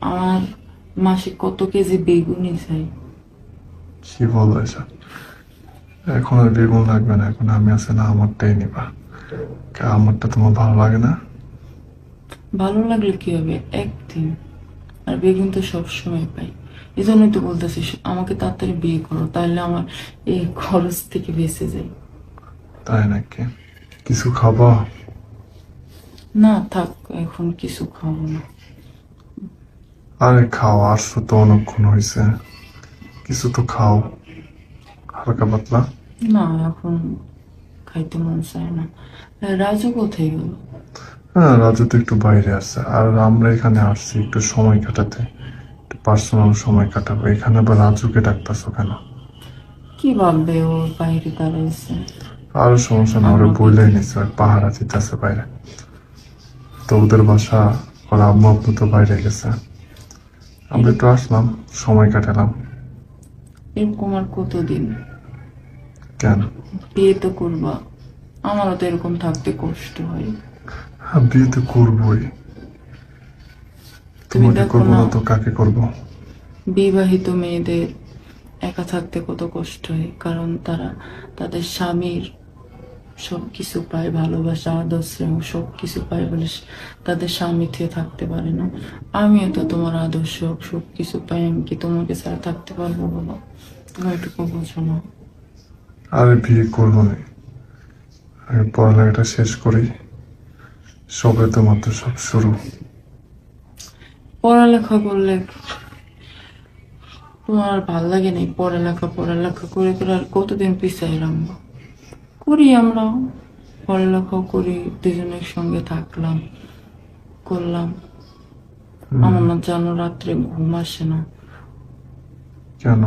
আমার মাসে কত কেজি বেগুনই চাই কি বলো এসব? এখন আর বেগুন লাগবে না এখন আমি আছে না আমারটাই নিবা। কে আমারটা তোমার ভালো লাগে না? ভালো লাগলে কি হবে? একদিন। আর বেগুন তো সবসময় পাই। এই জন্যই তো বলতেছি আমাকে তাড়াতাড়ি বিয়ে করো তাহলে আমার এই খরচ থেকে বেঁচে যাই। তাই নাকি? কিছু খাব? না থাক এখন কিছু খাব না। আরে খাও আসছো তো অনেকক্ষণ হয়েছে কিছু তো খাও। হালকা পাতলা। না এখন খাইতে মন চায় না। রাজু কোথায় গেল? হ্যাঁ রাজু তো একটু বাইরে আছে। আর আমরা এখানে আসছি একটু সময় কাটাতে। একটু পার্সোনাল সময় কাটাবো। এখানে আবার রাজুকে ডাকতেছো কেন? কি ভাববে ও বাইরে দাঁড়াইছে? আরও সমস্যা না ওরা বইলে নিচ্ছে আর পাহারা দিতেছে বাইরে। তো ওদের বাসা ওর আম্মু আব্বু তো বাইরে গেছে। আমরা একটু আসলাম সময় কাটালাম। এরকম আর কতদিন? কেন? বিয়ে তো করবা। আমারও তো এরকম থাকতে কষ্ট হয়। হ্যাঁ বিয়ে তো করবোই। তুমি তোমাকে করব না। তো কাকে করব? বিবাহিত মেয়েদের একা থাকতে কত কষ্ট হয় কারণ তারা তাদের স্বামীর সব কিছু পায় ভালোবাসা আদর স্নেহ সব কিছু পায় বলে তাদের স্বামী থেকে থাকতে পারে না। আমিও তো তোমার আদর্শ সব কিছু পাই আমি কি তোমাকে ছাড়া থাকতে পারব বলো? তুমি এটুকু বোঝো না। আরে বিয়ে করব না। আমি পড়ালেখাটা শেষ করি। সবে তো মাত্র সব শুরু। পড়ালেখা করলে তোমার ভালো লাগে না পড়ালেখা পড়ালেখা করে করে আর কতদিন পিছাই রাখব করি আমরা পড়ালেখাও করি দুজনের সঙ্গে থাকলাম করলাম। আমার না জানো রাত্রে ঘুম আসে না। কেন?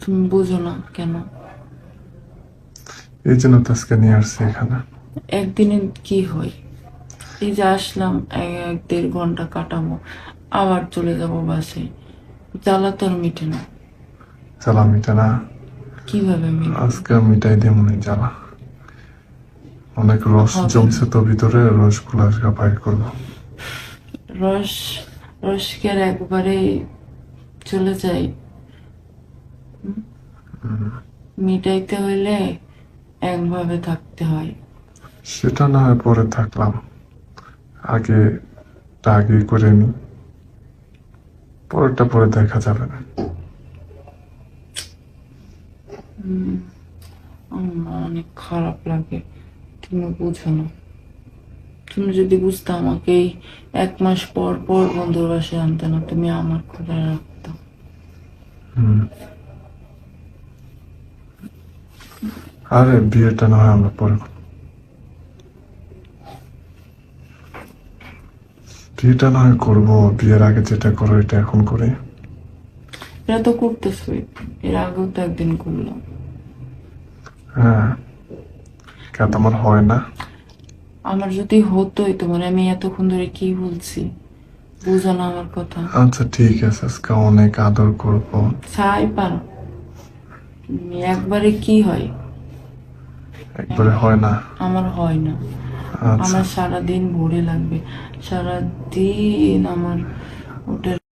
তুমি বুঝো না কেন? এই জন্য তো আজকে নিয়ে আসছি এখানে। একদিনে কি হয়? এই যে আসলাম এক এক দেড় ঘণ্টা কাটাবো আবার চলে যাব বাসে। জ্বালা তো আর মিটে না। জ্বালা মিটা না। কীভাবে আজকে মিটাই দিয়ে মনে জ্বালা। অনেক রস জমছে তো ভিতরে রসগুলো আজকে বাইর করব। রস রসকে একবারে চলে যায় মিটাইতে হইলে একভাবে থাকতে হয়। সেটা না হয় পরে থাকলাম। আগে আগে করে নি। পরেরটা পরে দেখা যাবে। না আমার অনেক খারাপ লাগে। তুমি বুঝো না। তুমি যদি বুঝতে আমাকে এই এক মাস পর পর বন্ধুর বাসায় আনতে না তুমি আমার কথা রাখতো। আরে বিয়েটা না হয় আমরা পরে বিয়েটা না হয় করব বিয়ের আগে যেটা করো এটা এখন করে। এটা তো করতেছই। এর আগেও তো একদিন করলাম। হ্যাঁ। কে তোমার হয় না? আমার যদি হতোই তোমার আমি এতক্ষণ ধরে কি বলছি? বুঝো না আমার কথা। আচ্ছা ঠিক আছে আজকে অনেক আদর করব। চাই পারো। একবারে কি হয়? একবারে হয় না? আমার হয় না। আচ্ছা। আমার সারা দিন ভরে লাগবে। সারা দিন আমার ওটা